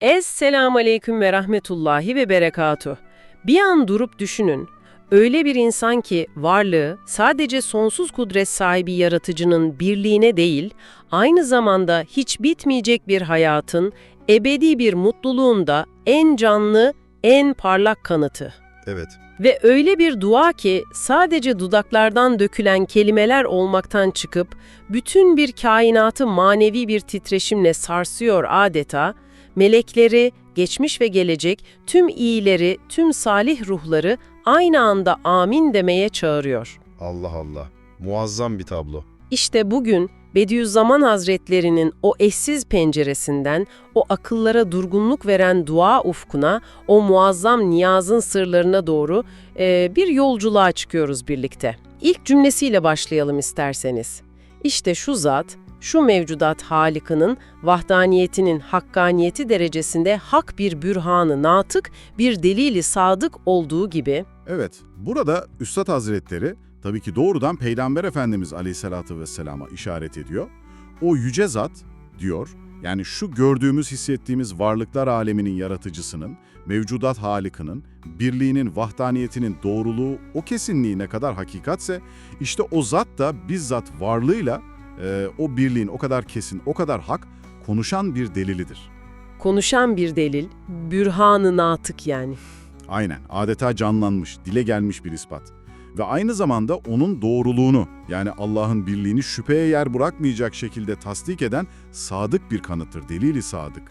Esselamu Aleyküm ve Rahmetullahi ve Berekatuh. Bir an durup düşünün. Öyle bir insan ki varlığı sadece sonsuz kudret sahibi yaratıcının birliğine değil, aynı zamanda hiç bitmeyecek bir hayatın, ebedi bir mutluluğun da en canlı, en parlak kanıtı. Evet. Ve öyle bir dua ki sadece dudaklardan dökülen kelimeler olmaktan çıkıp bütün bir kainatı manevi bir titreşimle sarsıyor adeta, melekleri, geçmiş ve gelecek, tüm iyileri, tüm salih ruhları aynı anda amin demeye çağırıyor. Allah Allah. Muazzam bir tablo. İşte bugün Bediüzzaman Hazretlerinin o eşsiz penceresinden, o akıllara durgunluk veren dua ufkuna, o muazzam niyazın sırlarına doğru e, bir yolculuğa çıkıyoruz birlikte. İlk cümlesiyle başlayalım isterseniz. İşte şu zat, şu mevcudat halikinin vahdaniyetinin hakkaniyeti derecesinde hak bir bürhanı natık, bir delili sadık olduğu gibi Evet, burada Üstad Hazretleri tabii ki doğrudan Peygamber Efendimiz Aleyhisselatü Vesselam'a işaret ediyor. O yüce zat diyor, yani şu gördüğümüz, hissettiğimiz varlıklar aleminin yaratıcısının, mevcudat halikinin, birliğinin, vahdaniyetinin doğruluğu, o kesinliği ne kadar hakikatse, işte o zat da bizzat varlığıyla e, o birliğin o kadar kesin, o kadar hak, konuşan bir delilidir. konuşan bir delil, bürhanı natık yani. Aynen, adeta canlanmış, dile gelmiş bir ispat. Ve aynı zamanda onun doğruluğunu, yani Allah'ın birliğini şüpheye yer bırakmayacak şekilde tasdik eden sadık bir kanıttır, delili sadık.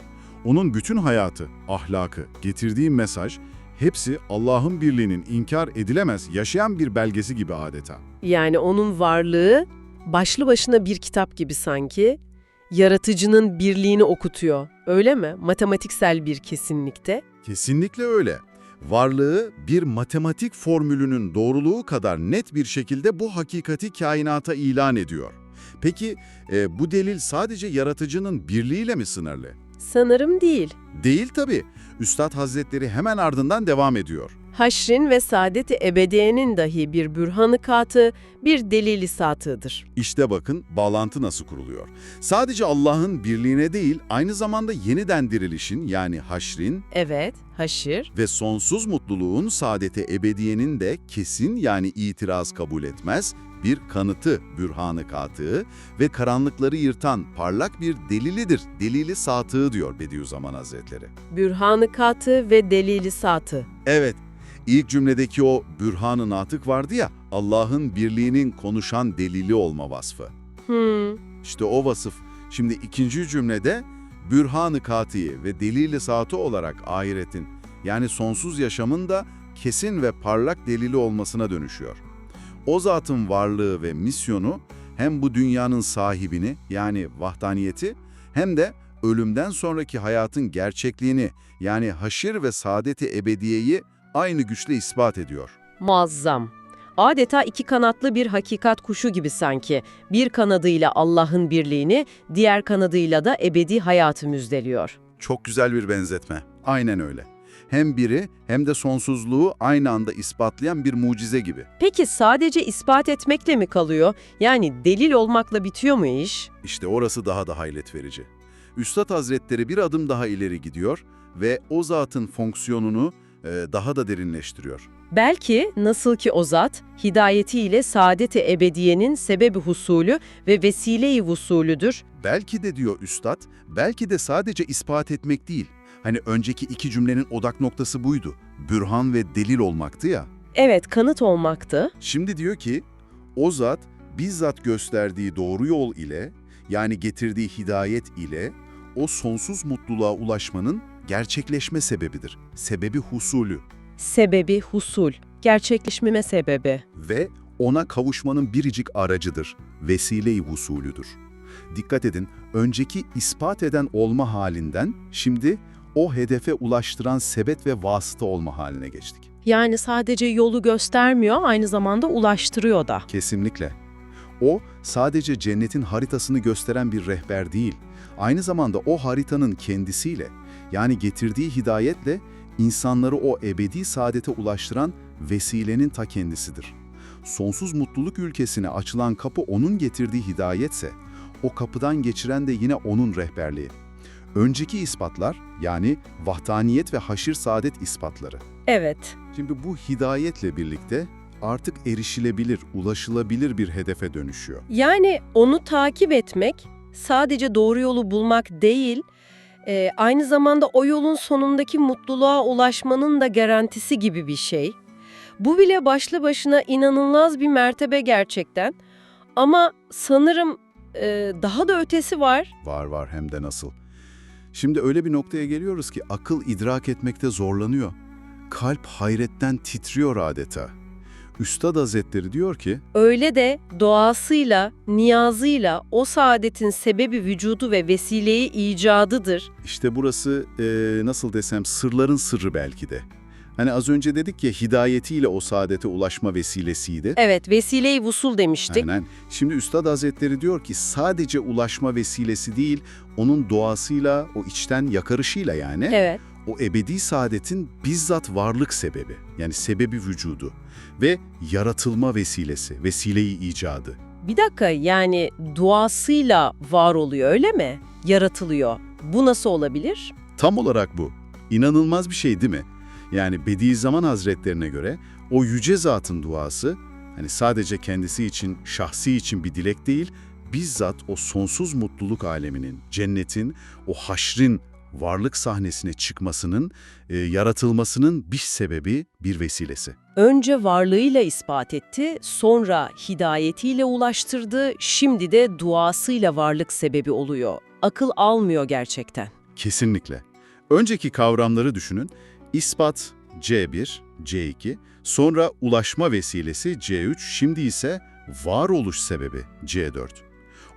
Onun bütün hayatı, ahlakı, getirdiği mesaj, hepsi Allah'ın birliğinin inkar edilemez, yaşayan bir belgesi gibi adeta. Yani onun varlığı başlı başına bir kitap gibi sanki, yaratıcının birliğini okutuyor. Öyle mi? Matematiksel bir kesinlikte. Kesinlikle öyle. Varlığı bir matematik formülünün doğruluğu kadar net bir şekilde bu hakikati kainata ilan ediyor. Peki e, bu delil sadece yaratıcının birliğiyle mi sınırlı? Sanırım değil. Değil tabii. Üstad Hazretleri hemen ardından devam ediyor. Haşrin ve saadeti ebediyenin dahi bir bürhanı katı, bir delili satığıdır. İşte bakın bağlantı nasıl kuruluyor. Sadece Allah'ın birliğine değil, aynı zamanda yeniden dirilişin yani haşrin Evet, haşir. ve sonsuz mutluluğun saadete ebediyenin de kesin yani itiraz kabul etmez bir kanıtı, bürhanı katığı ve karanlıkları yırtan parlak bir delilidir, delili satığı diyor Bediüzzaman Hazretleri. Bürhanı katı ve delili satı. Evet, ilk cümledeki o bürhanı natık vardı ya, Allah'ın birliğinin konuşan delili olma vasfı. Hmm, İşte o vasıf şimdi ikinci cümlede bürhanı katiyi ve delili saati olarak ahiretin yani sonsuz yaşamın da kesin ve parlak delili olmasına dönüşüyor. O zatın varlığı ve misyonu hem bu dünyanın sahibini yani vahdaniyeti hem de ölümden sonraki hayatın gerçekliğini yani haşir ve saadeti ebediyeyi aynı güçle ispat ediyor. muazzam. Adeta iki kanatlı bir hakikat kuşu gibi sanki. Bir kanadıyla Allah'ın birliğini, diğer kanadıyla da ebedi hayatı müjdeliyor. Çok güzel bir benzetme. Aynen öyle. Hem biri hem de sonsuzluğu aynı anda ispatlayan bir mucize gibi. Peki sadece ispat etmekle mi kalıyor? Yani delil olmakla bitiyor mu iş? İşte orası daha da hayret verici. Üstad Hazretleri bir adım daha ileri gidiyor ve o zatın fonksiyonunu daha da derinleştiriyor. Belki nasıl ki o zat, hidayetiyle saadet-i ebediyenin sebebi husulü ve vesile-i vusulüdür. Belki de diyor Üstad, belki de sadece ispat etmek değil. Hani önceki iki cümlenin odak noktası buydu. Bürhan ve delil olmaktı ya. Evet, kanıt olmaktı. Şimdi diyor ki, o zat bizzat gösterdiği doğru yol ile, yani getirdiği hidayet ile, o sonsuz mutluluğa ulaşmanın gerçekleşme sebebidir. Sebebi husulü Sebebi husul, gerçekleşmeme sebebi. ve ona kavuşmanın biricik aracıdır. Vesile-i husulüdür. Dikkat edin, önceki ispat eden olma halinden şimdi o hedefe ulaştıran sebep ve vasıta olma haline geçtik. Yani sadece yolu göstermiyor, aynı zamanda ulaştırıyor da. Kesinlikle. O sadece cennetin haritasını gösteren bir rehber değil, aynı zamanda o haritanın kendisiyle, yani getirdiği hidayetle insanları o ebedi saadete ulaştıran vesilenin ta kendisidir. Sonsuz mutluluk ülkesine açılan kapı onun getirdiği hidayetse, o kapıdan geçiren de yine onun rehberliği. Önceki ispatlar yani vahdaniyet ve haşir saadet ispatları. Evet. Şimdi bu hidayetle birlikte artık erişilebilir, ulaşılabilir bir hedefe dönüşüyor. Yani onu takip etmek sadece doğru yolu bulmak değil, e, aynı zamanda o yolun sonundaki mutluluğa ulaşmanın da garantisi gibi bir şey. Bu bile başlı başına inanılmaz bir mertebe gerçekten. Ama sanırım e, daha da ötesi var. Var var hem de nasıl. Şimdi öyle bir noktaya geliyoruz ki akıl idrak etmekte zorlanıyor. Kalp hayretten titriyor adeta. Üstad Hazretleri diyor ki, Öyle de doğasıyla, niyazıyla o saadetin sebebi vücudu ve vesileyi icadıdır. işte burası eee, nasıl desem sırların sırrı belki de. Hani az önce dedik ya hidayetiyle o saadete ulaşma vesilesiydi. Evet, vesileyi vusul demiştik. Aynen. Şimdi Üstad Hazretleri diyor ki sadece ulaşma vesilesi değil, onun doğasıyla, o içten yakarışıyla yani, Evet. O ebedi saadetin bizzat varlık sebebi, yani sebebi vücudu ve yaratılma vesilesi, vesileyi icadı. Bir dakika yani duasıyla var oluyor öyle mi? Yaratılıyor. Bu nasıl olabilir? Tam olarak bu. İnanılmaz bir şey değil mi? Yani Bediüzzaman Hazretlerine göre o yüce zatın duası, hani sadece kendisi için, şahsi için bir dilek değil, bizzat o sonsuz mutluluk aleminin, cennetin, o haşrin varlık sahnesine çıkmasının, e, yaratılmasının bir sebebi, bir vesilesi. Önce varlığıyla ispat etti, sonra hidayetiyle ulaştırdı, şimdi de duasıyla varlık sebebi oluyor. Akıl almıyor gerçekten. Kesinlikle. Önceki kavramları düşünün. İspat C1, C2, sonra ulaşma vesilesi C3, şimdi ise varoluş sebebi C4.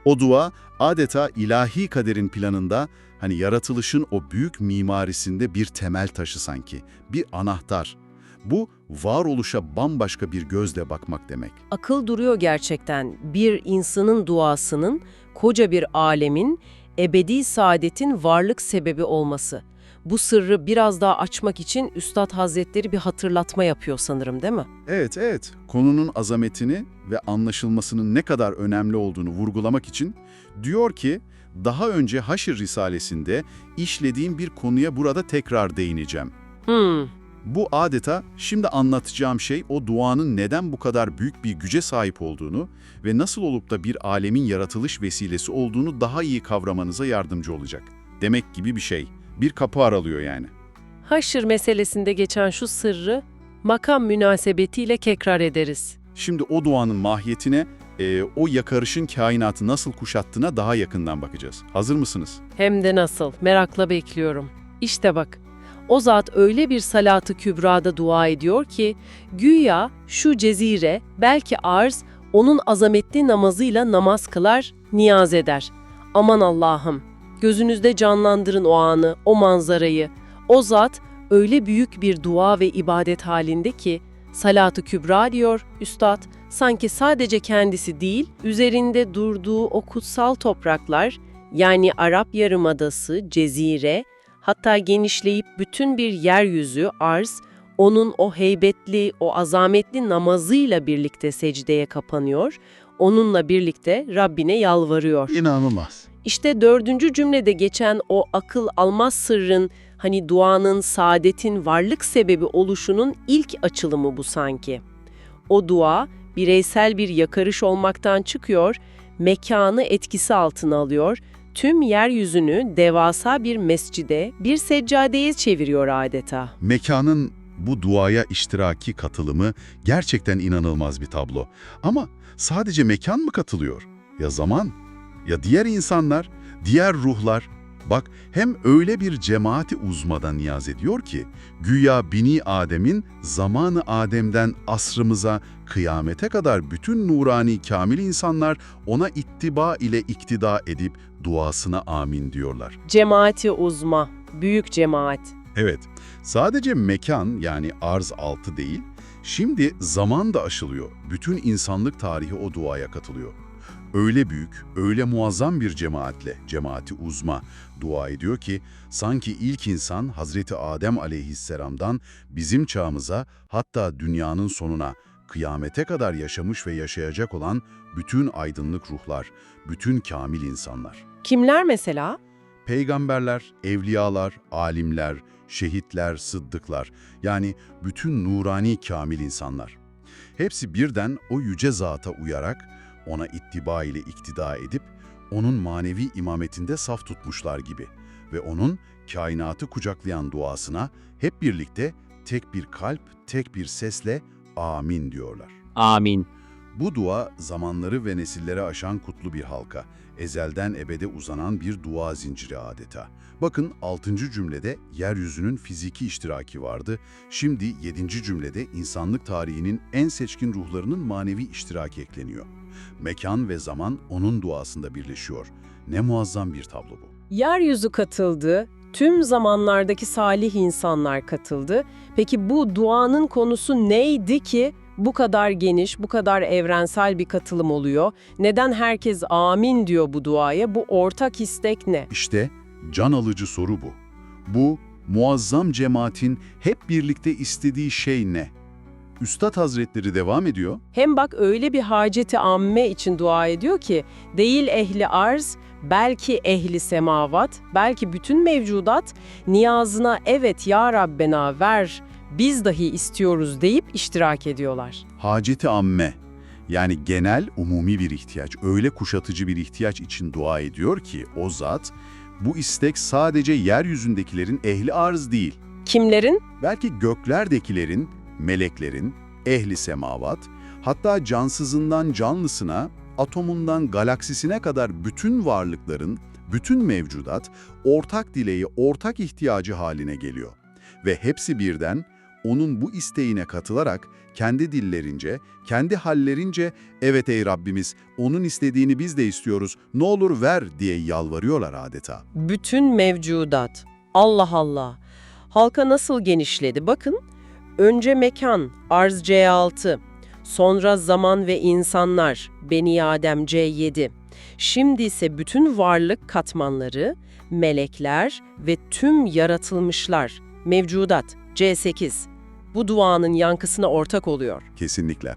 O dua adeta ilahi kaderin planında, hani yaratılışın o büyük mimarisinde bir temel taşı sanki, bir anahtar. Bu varoluşa bambaşka bir gözle bakmak demek. Akıl duruyor gerçekten. Bir insanın duasının, koca bir alemin, ebedi saadetin varlık sebebi olması. Bu sırrı biraz daha açmak için Üstad Hazretleri bir hatırlatma yapıyor sanırım değil mi? Evet, evet. Konunun azametini ve anlaşılmasının ne kadar önemli olduğunu vurgulamak için diyor ki, daha önce Haşr Risalesi'nde işlediğim bir konuya burada tekrar değineceğim. Hmm, Bu adeta şimdi anlatacağım şey o duanın neden bu kadar büyük bir güce sahip olduğunu ve nasıl olup da bir alemin yaratılış vesilesi olduğunu daha iyi kavramanıza yardımcı olacak. Demek gibi bir şey. Bir kapı aralıyor yani. Haşr meselesinde geçen şu sırrı makam münasebetiyle tekrar ederiz. Şimdi o duanın mahiyetine, e, o yakarışın kainatı nasıl kuşattığına daha yakından bakacağız. Hazır mısınız? Hem de nasıl, merakla bekliyorum. İşte bak, o zat öyle bir salatı kübrada dua ediyor ki, güya şu cezire, belki arz, onun azametli namazıyla namaz kılar, niyaz eder. Aman Allah'ım, gözünüzde canlandırın o anı, o manzarayı. O zat öyle büyük bir dua ve ibadet halinde ki, salatı kübra diyor üstad, sanki sadece kendisi değil, üzerinde durduğu o kutsal topraklar, yani Arap Yarımadası, Cezire, hatta genişleyip bütün bir yeryüzü, arz, onun o heybetli, o azametli namazıyla birlikte secdeye kapanıyor, onunla birlikte Rabbine yalvarıyor. İnanılmaz. İşte dördüncü cümlede geçen o akıl almaz sırrın, hani duanın, saadetin varlık sebebi oluşunun ilk açılımı bu sanki. O dua, bireysel bir yakarış olmaktan çıkıyor, mekanı etkisi altına alıyor, tüm yeryüzünü devasa bir mescide, bir seccadeye çeviriyor adeta. Mekanın bu duaya iştiraki katılımı gerçekten inanılmaz bir tablo. Ama sadece mekan mı katılıyor? Ya zaman? Ya diğer insanlar? Diğer ruhlar? Bak hem öyle bir cemaati uzmadan niyaz ediyor ki, güya bini Adem'in zamanı Adem'den asrımıza, kıyamete kadar bütün nurani kamil insanlar ona ittiba ile iktida edip duasına amin diyorlar. Cemaati uzma, büyük cemaat. Evet, sadece mekan yani arz altı değil, şimdi zaman da aşılıyor. Bütün insanlık tarihi o duaya katılıyor. Öyle büyük, öyle muazzam bir cemaatle, cemaati uzma, dua ediyor ki sanki ilk insan Hazreti Adem aleyhisselamdan bizim çağımıza hatta dünyanın sonuna, kıyamete kadar yaşamış ve yaşayacak olan bütün aydınlık ruhlar, bütün kamil insanlar. Kimler mesela? Peygamberler, evliyalar, alimler, şehitler, sıddıklar yani bütün nurani kamil insanlar. Hepsi birden o yüce zata uyarak ona ittiba ile iktida edip onun manevi imametinde saf tutmuşlar gibi ve onun kainatı kucaklayan duasına hep birlikte tek bir kalp, tek bir sesle amin diyorlar. Amin. Bu dua zamanları ve nesilleri aşan kutlu bir halka, ezelden ebede uzanan bir dua zinciri adeta. Bakın 6. cümlede yeryüzünün fiziki iştiraki vardı. Şimdi 7. cümlede insanlık tarihinin en seçkin ruhlarının manevi iştiraki ekleniyor. Mekan ve zaman onun duasında birleşiyor. Ne muazzam bir tablo bu. Yeryüzü katıldı, tüm zamanlardaki salih insanlar katıldı. Peki bu duanın konusu neydi ki bu kadar geniş, bu kadar evrensel bir katılım oluyor? Neden herkes amin diyor bu duaya? Bu ortak istek ne? İşte can alıcı soru bu. Bu muazzam cemaatin hep birlikte istediği şey ne? Üstad Hazretleri devam ediyor. Hem bak öyle bir haceti amme için dua ediyor ki değil ehli arz, belki ehli semavat, belki bütün mevcudat niyazına evet ya Rabbena ver, biz dahi istiyoruz deyip iştirak ediyorlar. Haceti amme yani genel umumi bir ihtiyaç, öyle kuşatıcı bir ihtiyaç için dua ediyor ki o zat bu istek sadece yeryüzündekilerin ehli arz değil. Kimlerin? Belki göklerdekilerin, meleklerin, ehli semavat, hatta cansızından canlısına, atomundan galaksisine kadar bütün varlıkların, bütün mevcudat ortak dileği, ortak ihtiyacı haline geliyor. Ve hepsi birden onun bu isteğine katılarak kendi dillerince, kendi hallerince evet ey Rabbimiz onun istediğini biz de istiyoruz ne olur ver diye yalvarıyorlar adeta. Bütün mevcudat. Allah Allah. Halka nasıl genişledi bakın. Önce mekan, arz C6. Sonra zaman ve insanlar, Beni Adem C7. Şimdi ise bütün varlık katmanları, melekler ve tüm yaratılmışlar, mevcudat C8. Bu duanın yankısına ortak oluyor. Kesinlikle.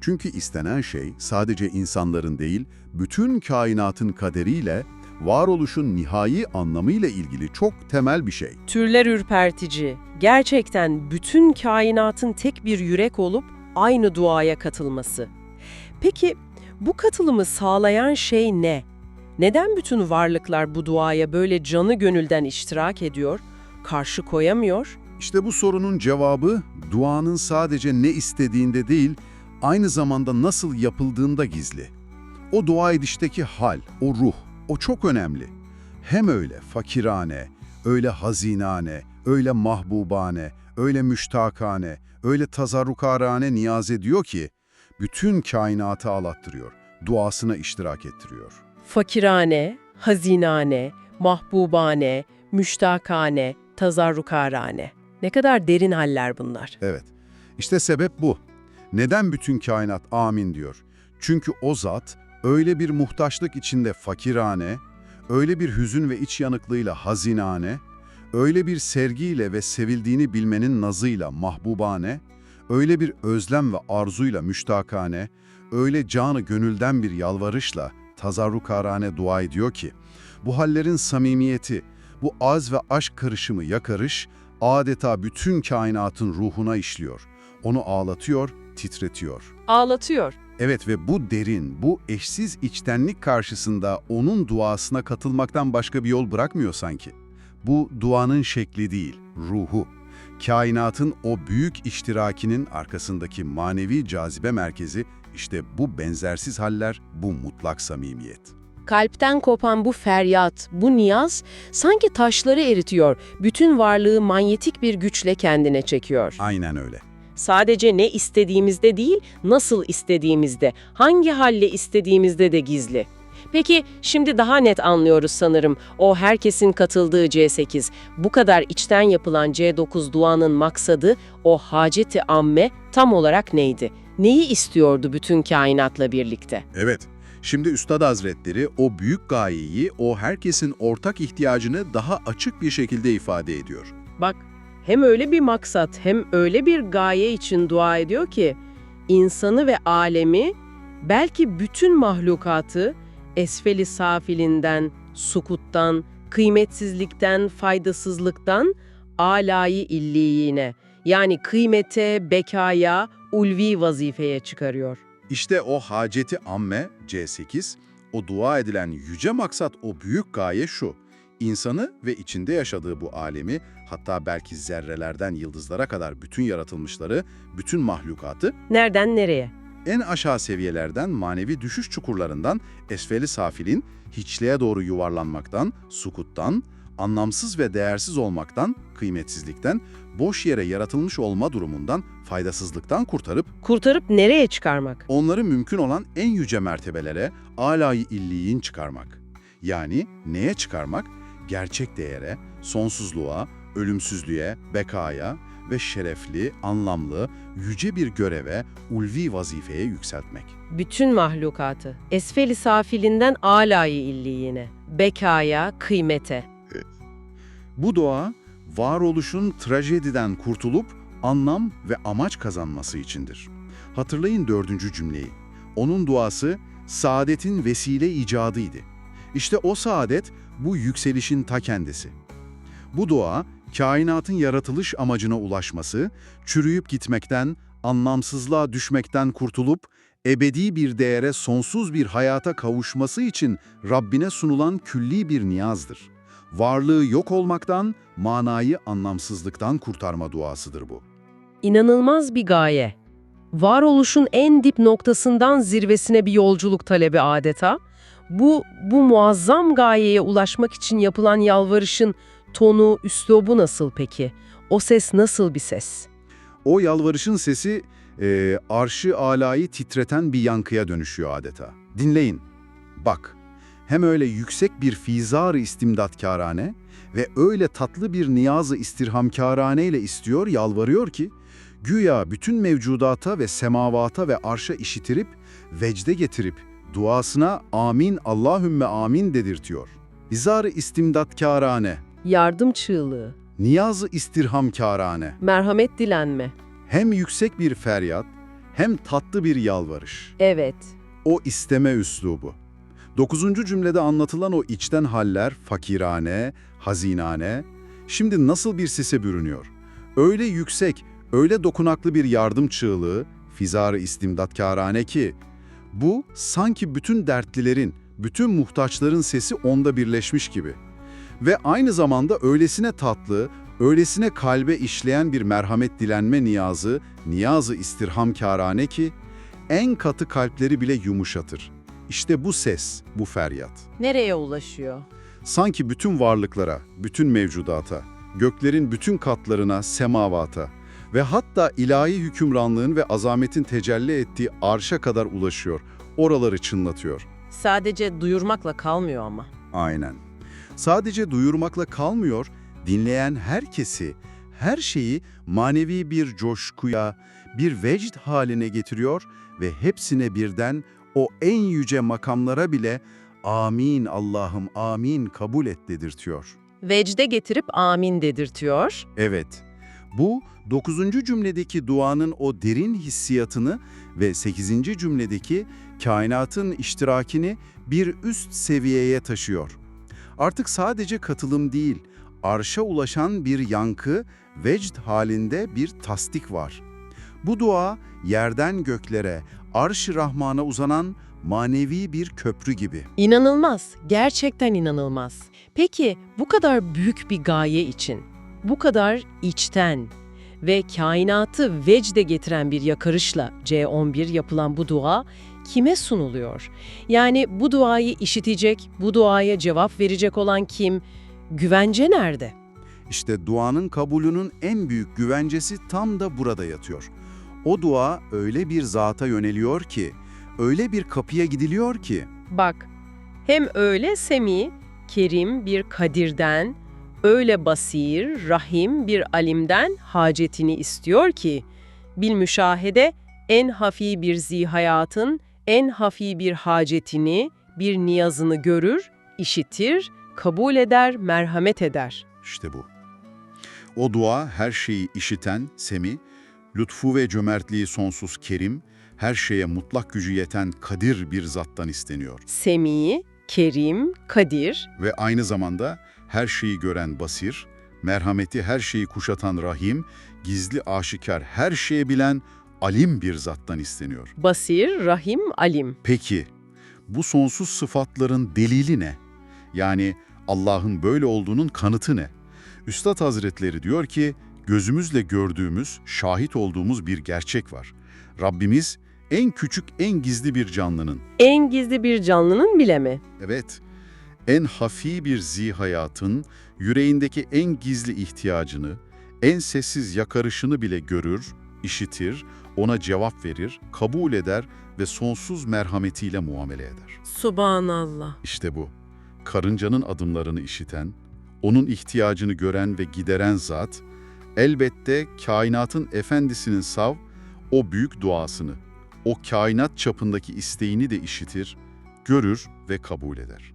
Çünkü istenen şey sadece insanların değil, bütün kainatın kaderiyle, varoluşun nihai anlamıyla ilgili çok temel bir şey. Türler ürpertici, gerçekten bütün kainatın tek bir yürek olup aynı duaya katılması. Peki bu katılımı sağlayan şey ne? Neden bütün varlıklar bu duaya böyle canı gönülden iştirak ediyor, karşı koyamıyor? İşte bu sorunun cevabı duanın sadece ne istediğinde değil, aynı zamanda nasıl yapıldığında gizli. O dua edişteki hal, o ruh, o çok önemli. Hem öyle fakirane, öyle hazinane, öyle mahbubane, öyle müştakane, öyle tazarrukarane niyaz ediyor ki, bütün kainatı ağlattırıyor, duasına iştirak ettiriyor. Fakirane, hazinane, mahbubane, müştakane, tazarrukarane. Ne kadar derin haller bunlar. Evet, işte sebep bu. Neden bütün kainat amin diyor? Çünkü o zat öyle bir muhtaçlık içinde fakirane, öyle bir hüzün ve iç yanıklığıyla hazinane, öyle bir sergiyle ve sevildiğini bilmenin nazıyla mahbubane, öyle bir özlem ve arzuyla müştakane, öyle canı gönülden bir yalvarışla tazarrukarane dua ediyor ki, bu hallerin samimiyeti, bu az ve aşk karışımı yakarış, adeta bütün kainatın ruhuna işliyor. Onu ağlatıyor, titretiyor. Ağlatıyor. Evet ve bu derin, bu eşsiz içtenlik karşısında onun duasına katılmaktan başka bir yol bırakmıyor sanki. Bu duanın şekli değil, ruhu. Kainatın o büyük iştirakinin arkasındaki manevi cazibe merkezi işte bu benzersiz haller, bu mutlak samimiyet. Kalpten kopan bu feryat, bu niyaz sanki taşları eritiyor, bütün varlığı manyetik bir güçle kendine çekiyor. Aynen öyle. Sadece ne istediğimizde değil, nasıl istediğimizde, hangi halle istediğimizde de gizli. Peki şimdi daha net anlıyoruz sanırım o herkesin katıldığı C8. Bu kadar içten yapılan C9 duanın maksadı o haceti amme tam olarak neydi? Neyi istiyordu bütün kainatla birlikte? Evet. Şimdi Üstad Hazretleri o büyük gayeyi, o herkesin ortak ihtiyacını daha açık bir şekilde ifade ediyor. Bak, hem öyle bir maksat hem öyle bir gaye için dua ediyor ki, insanı ve alemi, belki bütün mahlukatı, esfeli safilinden, sukuttan, Kıymetsizlikten, faydasızlıktan alayı illiyine yani kıymete, bekaya, ulvi vazifeye çıkarıyor. İşte o haceti amme C8, o dua edilen yüce maksat, o büyük gaye şu. İnsanı ve içinde yaşadığı bu alemi, hatta belki zerrelerden yıldızlara kadar bütün yaratılmışları, bütün mahlukatı Nereden nereye? en aşağı seviyelerden manevi düşüş çukurlarından esfeli safilin hiçliğe doğru yuvarlanmaktan, sukuttan, anlamsız ve değersiz olmaktan, kıymetsizlikten, boş yere yaratılmış olma durumundan, faydasızlıktan kurtarıp Kurtarıp nereye çıkarmak? onları mümkün olan en yüce mertebelere, alayı illiyin çıkarmak. Yani neye çıkarmak? Gerçek değere, sonsuzluğa, ölümsüzlüğe, bekaya ve şerefli, anlamlı, yüce bir göreve, ulvi vazifeye yükseltmek. Bütün mahlukatı. Esfeli safilinden alayı illiyine. Bekaya, kıymete. Bu dua, varoluşun trajediden kurtulup anlam ve amaç kazanması içindir. Hatırlayın dördüncü cümleyi. Onun duası, saadetin vesile icadıydı. İşte o saadet, bu yükselişin ta kendisi. Bu dua, kainatın yaratılış amacına ulaşması, çürüyüp gitmekten, anlamsızlığa düşmekten kurtulup, ebedi bir değere sonsuz bir hayata kavuşması için Rabbine sunulan külli bir niyazdır. Varlığı yok olmaktan, manayı anlamsızlıktan kurtarma duasıdır bu. İnanılmaz bir gaye. Varoluşun en dip noktasından zirvesine bir yolculuk talebi adeta. Bu, bu muazzam gayeye ulaşmak için yapılan yalvarışın tonu, üslubu nasıl peki? O ses nasıl bir ses? O yalvarışın sesi, e, arşı alayı titreten bir yankıya dönüşüyor adeta. Dinleyin. Bak, hem öyle yüksek bir fizar-ı istimdatkârane ve öyle tatlı bir niyazı istirhamkârane ile istiyor, yalvarıyor ki, güya bütün mevcudata ve semavata ve arşa işitirip, vecde getirip, duasına amin Allahümme amin dedirtiyor. Fizar-ı istimdatkârane, Yardım çığlığı, niyazı istirhamkârane. merhamet dilenme. Hem yüksek bir feryat, hem tatlı bir yalvarış. Evet, O isteme üslubu. Dokuzuncu cümlede anlatılan o içten haller, fakirane, hazinane, şimdi nasıl bir sese bürünüyor? Öyle yüksek, öyle dokunaklı bir yardım çığlığı, fizar-ı istimdatkârane ki, bu sanki bütün dertlilerin, bütün muhtaçların sesi onda birleşmiş gibi. Ve aynı zamanda öylesine tatlı, öylesine kalbe işleyen bir merhamet dilenme niyazı, niyazı istirhamkârane ki, en katı kalpleri bile yumuşatır. İşte bu ses, bu feryat. nereye ulaşıyor? Sanki bütün varlıklara, bütün mevcudata, göklerin bütün katlarına, semavata ve hatta ilahi hükümranlığın ve azametin tecelli ettiği arşa kadar ulaşıyor, oraları çınlatıyor. Sadece duyurmakla kalmıyor ama. Aynen. Sadece duyurmakla kalmıyor, dinleyen herkesi, her şeyi manevi bir coşkuya, bir vecd haline getiriyor ve hepsine birden o en yüce makamlara bile amin Allah'ım amin kabul et dedirtiyor. Vecde getirip amin dedirtiyor. Evet, bu 9. cümledeki duanın o derin hissiyatını ve 8. cümledeki kainatın iştirakini bir üst seviyeye taşıyor. Artık sadece katılım değil, arşa ulaşan bir yankı, vecd halinde bir tasdik var. Bu dua yerden göklere, arş-ı Rahman'a uzanan manevi bir köprü gibi. İnanılmaz, gerçekten inanılmaz. Peki bu kadar büyük bir gaye için, bu kadar içten ve kainatı vecde getiren bir yakarışla C11 yapılan bu dua kime sunuluyor? Yani bu duayı işitecek, bu duaya cevap verecek olan kim? Güvence nerede? İşte duanın kabulünün en büyük güvencesi tam da burada yatıyor. O dua öyle bir zata yöneliyor ki, öyle bir kapıya gidiliyor ki, Bak, hem öyle semi, kerim bir kadirden, öyle basir, rahim bir alimden hacetini istiyor ki, bil müşahede en hafi bir zihayatın, en hafi bir hacetini, bir niyazını görür, işitir, kabul eder, merhamet eder. işte bu. O dua her şeyi işiten, semi, lütfu ve cömertliği sonsuz kerim, her şeye mutlak gücü yeten kadir bir zattan isteniyor. Semi, kerim, kadir, Ve aynı zamanda her şeyi gören basir, merhameti her şeyi kuşatan rahim, gizli aşikar her şeye bilen alim bir zattan isteniyor. Basir, Rahim, Alim. Peki, bu sonsuz sıfatların delili ne? Yani Allah'ın böyle olduğunun kanıtı ne? Üstad Hazretleri diyor ki, gözümüzle gördüğümüz, şahit olduğumuz bir gerçek var. Rabbimiz en küçük, en gizli bir canlının, En gizli bir canlının bilemi. evet, en hafi bir zihayatın, yüreğindeki en gizli ihtiyacını, en sessiz yakarışını bile görür, işitir, ona cevap verir, kabul eder ve sonsuz merhametiyle muamele eder. Subhanallah. İşte bu. Karıncanın adımlarını işiten, onun ihtiyacını gören ve gideren zat, elbette kainatın efendisinin sav, o büyük duasını, o kainat çapındaki isteğini de işitir, görür ve kabul eder.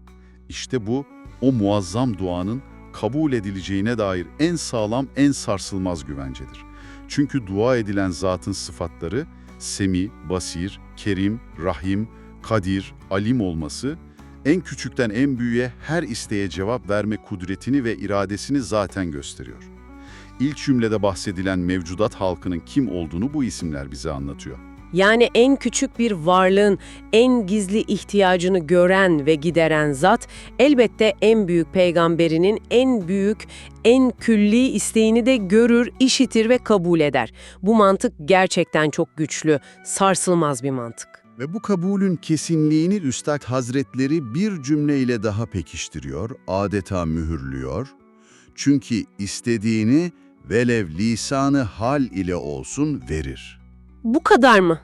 İşte bu, o muazzam duanın kabul edileceğine dair en sağlam, en sarsılmaz güvencedir. Çünkü dua edilen zatın sıfatları, Semi, Basir, Kerim, Rahim, Kadir, Alim olması, en küçükten en büyüğe her isteğe cevap verme kudretini ve iradesini zaten gösteriyor. İlk cümlede bahsedilen mevcudat halkının kim olduğunu bu isimler bize anlatıyor. Yani en küçük bir varlığın en gizli ihtiyacını gören ve gideren zat elbette en büyük peygamberinin en büyük, en külli isteğini de görür, işitir ve kabul eder. Bu mantık gerçekten çok güçlü, sarsılmaz bir mantık. Ve bu kabulün kesinliğini Üstad Hazretleri bir cümleyle daha pekiştiriyor, adeta mühürlüyor. Çünkü istediğini velev lisanı hal ile olsun verir. Bu kadar mı?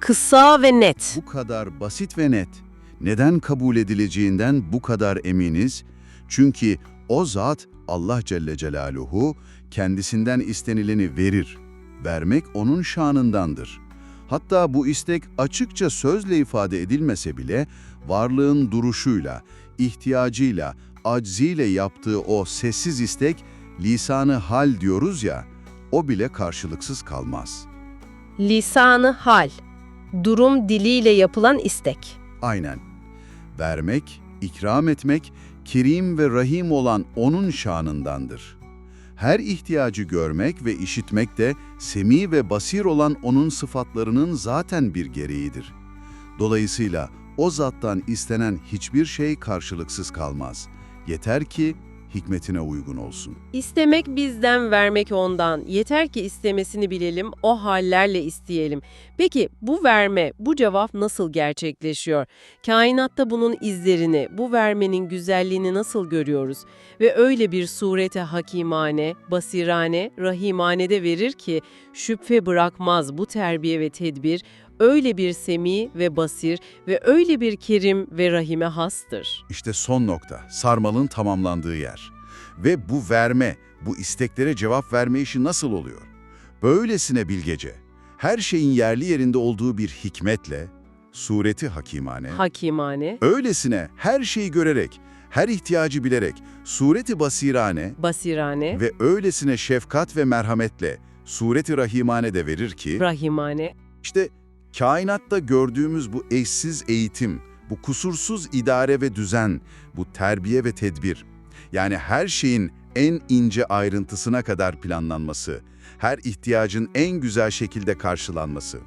Kısa ve net. Bu kadar basit ve net. Neden kabul edileceğinden bu kadar eminiz? Çünkü o zat Allah Celle Celaluhu kendisinden istenileni verir. Vermek onun şanındandır. Hatta bu istek açıkça sözle ifade edilmese bile varlığın duruşuyla, ihtiyacıyla, acziyle yaptığı o sessiz istek, lisanı hal diyoruz ya, o bile karşılıksız kalmaz. Lisanı hal. Durum diliyle yapılan istek. Aynen. Vermek, ikram etmek, kerim ve rahim olan O'nun şanındandır. Her ihtiyacı görmek ve işitmek de semi ve basir olan O'nun sıfatlarının zaten bir gereğidir. Dolayısıyla o zattan istenen hiçbir şey karşılıksız kalmaz. Yeter ki hikmetine uygun olsun. İstemek bizden, vermek ondan. Yeter ki istemesini bilelim, o hallerle isteyelim. Peki bu verme, bu cevap nasıl gerçekleşiyor? Kainatta bunun izlerini, bu vermenin güzelliğini nasıl görüyoruz? Ve öyle bir surete hakimane, basirane, rahimane de verir ki şüphe bırakmaz bu terbiye ve tedbir, öyle bir semi ve basir ve öyle bir kerim ve rahime hastır. İşte son nokta, sarmalın tamamlandığı yer. Ve bu verme, bu isteklere cevap verme işi nasıl oluyor? Böylesine bilgece, her şeyin yerli yerinde olduğu bir hikmetle, sureti hakimane, Hakimane, öylesine her şeyi görerek, her ihtiyacı bilerek, sureti basirane basirane, ve öylesine şefkat ve merhametle, sureti rahimane de verir ki, rahimane, işte kainatta gördüğümüz bu eşsiz eğitim, bu kusursuz idare ve düzen, bu terbiye ve tedbir, yani her şeyin en ince ayrıntısına kadar planlanması, her ihtiyacın en güzel şekilde karşılanması.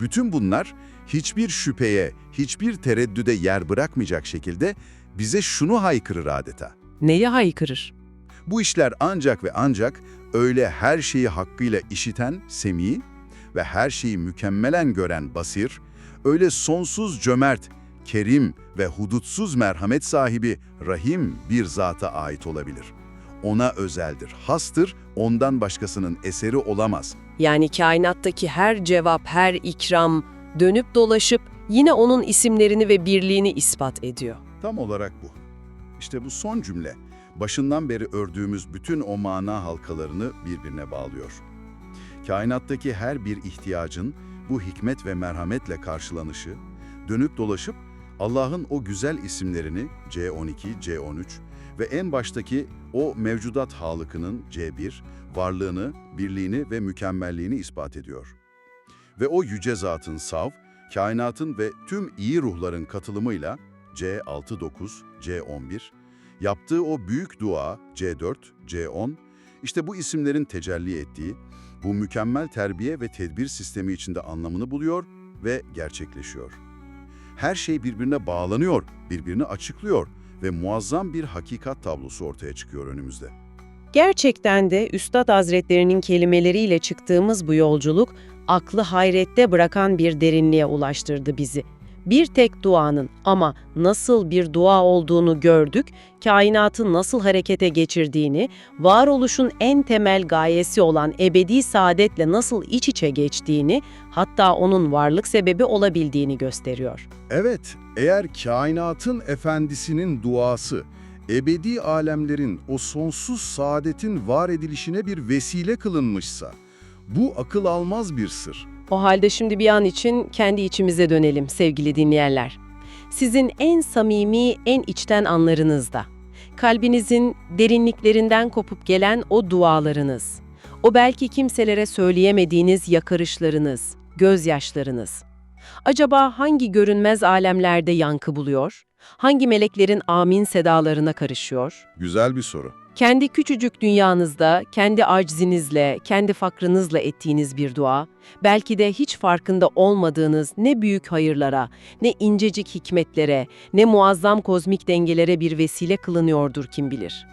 Bütün bunlar hiçbir şüpheye, hiçbir tereddüde yer bırakmayacak şekilde bize şunu haykırır adeta. Neyi haykırır? Bu işler ancak ve ancak öyle her şeyi hakkıyla işiten Semi ve her şeyi mükemmelen gören Basir, öyle sonsuz cömert, kerim ve hudutsuz merhamet sahibi Rahim bir zata ait olabilir. Ona özeldir, hastır, ondan başkasının eseri olamaz. Yani kainattaki her cevap, her ikram dönüp dolaşıp yine onun isimlerini ve birliğini ispat ediyor. Tam olarak bu. İşte bu son cümle, başından beri ördüğümüz bütün o mana halkalarını birbirine bağlıyor. Kainattaki her bir ihtiyacın bu hikmet ve merhametle karşılanışı, dönüp dolaşıp Allah'ın o güzel isimlerini C12, C13 ve en baştaki o mevcudat halıkının C1, varlığını, birliğini ve mükemmelliğini ispat ediyor. Ve o yüce zatın sav, kainatın ve tüm iyi ruhların katılımıyla C69, C11, Yaptığı o büyük dua C4, C10, işte bu isimlerin tecelli ettiği, bu mükemmel terbiye ve tedbir sistemi içinde anlamını buluyor ve gerçekleşiyor. Her şey birbirine bağlanıyor, birbirini açıklıyor ve muazzam bir hakikat tablosu ortaya çıkıyor önümüzde. Gerçekten de Üstad Hazretlerinin kelimeleriyle çıktığımız bu yolculuk aklı hayrette bırakan bir derinliğe ulaştırdı bizi. Bir tek duanın ama nasıl bir dua olduğunu gördük, kainatı nasıl harekete geçirdiğini, varoluşun en temel gayesi olan ebedi saadetle nasıl iç içe geçtiğini, hatta onun varlık sebebi olabildiğini gösteriyor. Evet, eğer kainatın efendisinin duası, ebedi alemlerin o sonsuz saadetin var edilişine bir vesile kılınmışsa, bu akıl almaz bir sır. O halde şimdi bir an için kendi içimize dönelim sevgili dinleyenler. Sizin en samimi, en içten anlarınızda, kalbinizin derinliklerinden kopup gelen o dualarınız, o belki kimselere söyleyemediğiniz yakarışlarınız, gözyaşlarınız. Acaba hangi görünmez alemlerde yankı buluyor? Hangi meleklerin amin sedalarına karışıyor? Güzel bir soru. Kendi küçücük dünyanızda, kendi aczinizle, kendi fakrınızla ettiğiniz bir dua, belki de hiç farkında olmadığınız ne büyük hayırlara, ne incecik hikmetlere, ne muazzam kozmik dengelere bir vesile kılınıyordur kim bilir.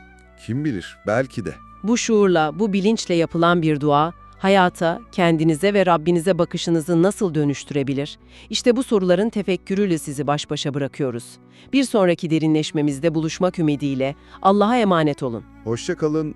Kim bilir, belki de. Bu şuurla, bu bilinçle yapılan bir dua, hayata, kendinize ve Rabbinize bakışınızı nasıl dönüştürebilir? İşte bu soruların tefekkürüyle sizi baş başa bırakıyoruz. Bir sonraki derinleşmemizde buluşmak ümidiyle Allah'a emanet olun. Hoşça kalın,